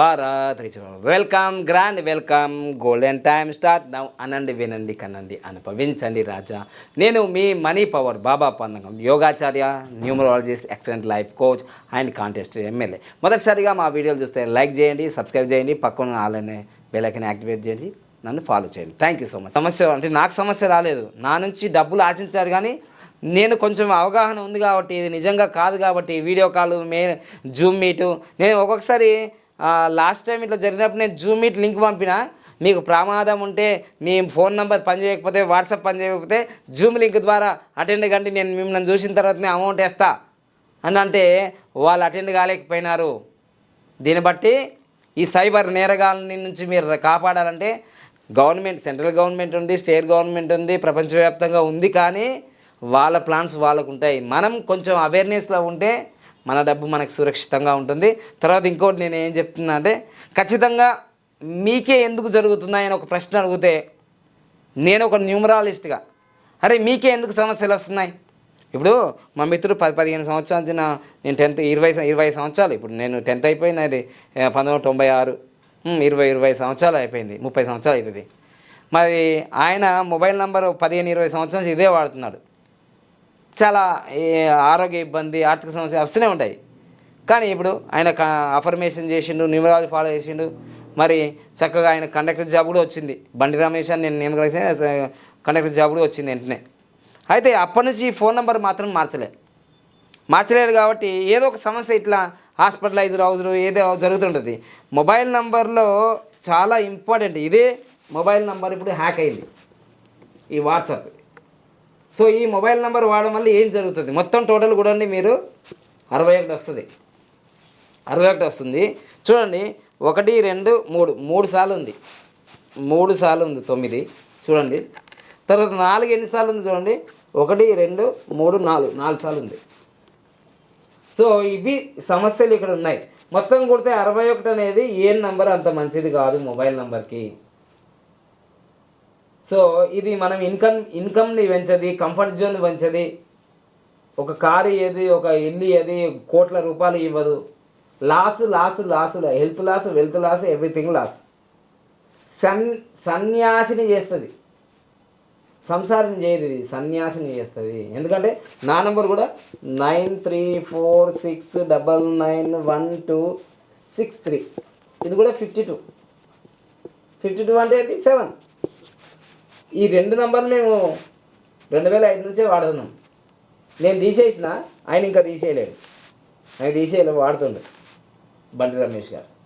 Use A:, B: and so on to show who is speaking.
A: Bharat welcome grand welcome golden time start. Now అనండి వినండి కనండి అనుభవించండి రాజా. నేను మీ money power Baba Pandagam. యోగాచార్య numerologist excellent life coach and contest MLA. మొదటిసారిగా మా వీడియోలు చూస్తే లైక్ చేయండి సబ్స్క్రైబ్ చేయండి పక్కన ఆలనే బెల్లైకన్ యాక్టివేట్ చేయండి నన్ను ఫాలో చేయండి. థ్యాంక్ యూ సో మచ్ సమస్య అంటే నాకు సమస్య రాలేదు. నా నుంచి డబ్బులు ఆశించారు కానీ నేను కొంచెం అవగాహన ఉంది కాబట్టి ఇది నిజంగా కాదు కాబట్టి వీడియో కాల్ మే జూమ్ మీటు నేను ఒక్కొక్కసారి లాస్ట్ టైం ఇట్లా జరిగినప్పుడు నేను జూమ్ మీట్ లింక్ పంపిన. మీకు ప్రమాదం ఉంటే మీ ఫోన్ నెంబర్ పనిచేయకపోతే వాట్సాప్ పని చేయకపోతే జూమ్ లింక్ ద్వారా అటెండ్ కండి నేను మిమ్మల్ని చూసిన తర్వాతనే అమౌంట్ వేస్తా. అని అంటే వాళ్ళు అటెండ్ కాలేకపోయినారు. దీన్ని బట్టి ఈ సైబర్ నేరగాలని నుంచి మీరు కాపాడాలంటే గవర్నమెంట్ సెంట్రల్ గవర్నమెంట్ ఉంది స్టేట్ గవర్నమెంట్ ఉంది ప్రపంచవ్యాప్తంగా ఉంది కానీ వాళ్ళ ప్లాన్స్ వాళ్ళకు ఉంటాయి మనం కొంచెం అవేర్నెస్లో ఉంటే మన డబ్బు మనకు సురక్షితంగా ఉంటుంది. తర్వాత ఇంకోటి నేను ఏం చెప్తున్నా అంటే ఖచ్చితంగా మీకే ఎందుకు జరుగుతుందా అని ఒక ప్రశ్న అడిగితే నేను ఒక న్యూమరాలిస్ట్గా అరే మీకే ఎందుకు సమస్యలు వస్తున్నాయి? ఇప్పుడు మా మిత్రుడు పది పదిహేను సంవత్సరాల నుంచి నా- నేను టెన్త్ ఇరవై ఇరవై సంవత్సరాలు ఇప్పుడు నేను టెన్త్ అయిపోయింది అది. పంతొమ్మిది తొంభై ఆరు ఇరవై ఇరవై సంవత్సరాలు అయిపోయింది ముప్పై సంవత్సరాలు అవుతుంది. మరి ఆయన మొబైల్ నెంబర్ పదిహేను ఇరవై సంవత్సరాల నుంచి ఇదే వాడుతున్నాడు. చాలా ఈ ఆరోగ్య ఇబ్బంది ఆర్థిక సమస్య వస్తూనే ఉంటాయి. కానీ ఇప్పుడు ఆయన అఫర్మేషన్ చేసిండు న్యూమరాలజీ ఫాలో చేసిండు మరి చక్కగా ఆయన కండక్టర్ జాబ్ కూడా వచ్చింది. బండి రమేష్ అని నేను నియమకలిసి కండక్టర్ జాబ్ కూడా వచ్చింది వెంటనే. అయితే అప్పటి నుంచి ఈ ఫోన్ నెంబర్ మాత్రం మార్చలే. మార్చలేడు కాబట్టి ఏదో ఒక సమస్య ఇట్లా హాస్పిటలైజ్డ్ అవసరం ఏదో జరుగుతుంటుంది. మొబైల్ నంబర్లో చాలా ఇంపార్టెంట్ ఇదే మొబైల్ నంబర్ ఇప్పుడు హ్యాక్ అయింది. ఈ వాట్సాప్ సో ఈ మొబైల్ నెంబర్ వాడడం వల్ల ఏం జరుగుతుంది? మొత్తం టోటల్ కూడా మీరు అరవై ఒకటి వస్తుంది. అరవై ఒకటి వస్తుంది. చూడండి ఒకటి రెండు మూడు మూడు సార్లు ఉంది. మూడు సార్లు ఉంది తొమ్మిది. చూడండి. తర్వాత నాలుగు ఎన్నిసార్లు ఉంది చూడండి? ఒకటి రెండు మూడు నాలుగు. నాలుగు సార్లు ఉంది. సో ఇవి సమస్యలు ఇక్కడ ఉన్నాయి. మొత్తం కొడితే అరవై ఒకటి అనేది ఏ నంబర్ అంత మంచిది కాదు మొబైల్ నెంబర్కి. సో ఇది మనం ఇన్కమ్ ఇన్కమ్ని పెంచది కంఫర్ట్ జోన్ పెంచది. ఒక కారు ఏది ఒక ఇల్లు ఏది కోట్ల రూపాయలు ఇవ్వదు. Loss loss loss health loss wealth loss everything loss. Sun సన్యాసిని చేస్తుంది. సంసారం చేయదు ఇది సన్యాసిని చేస్తుంది. ఎందుకంటే నా నెంబర్ కూడా nine three four six double nine one two six three. ఇది కూడా ఫిఫ్టీ టూ ఫిఫ్టీ టూ అంటే అది సెవెన్ ఈ రెండు నంబర్లు మేము రెండు వేల ఐదు నుంచే వాడుతున్నాం. నేను తీసేసిన ఆయన ఇంకా తీసేయలేడు ఆయన తీసేయలేదు వాడుతుండే. బండి రమేష్ గారు.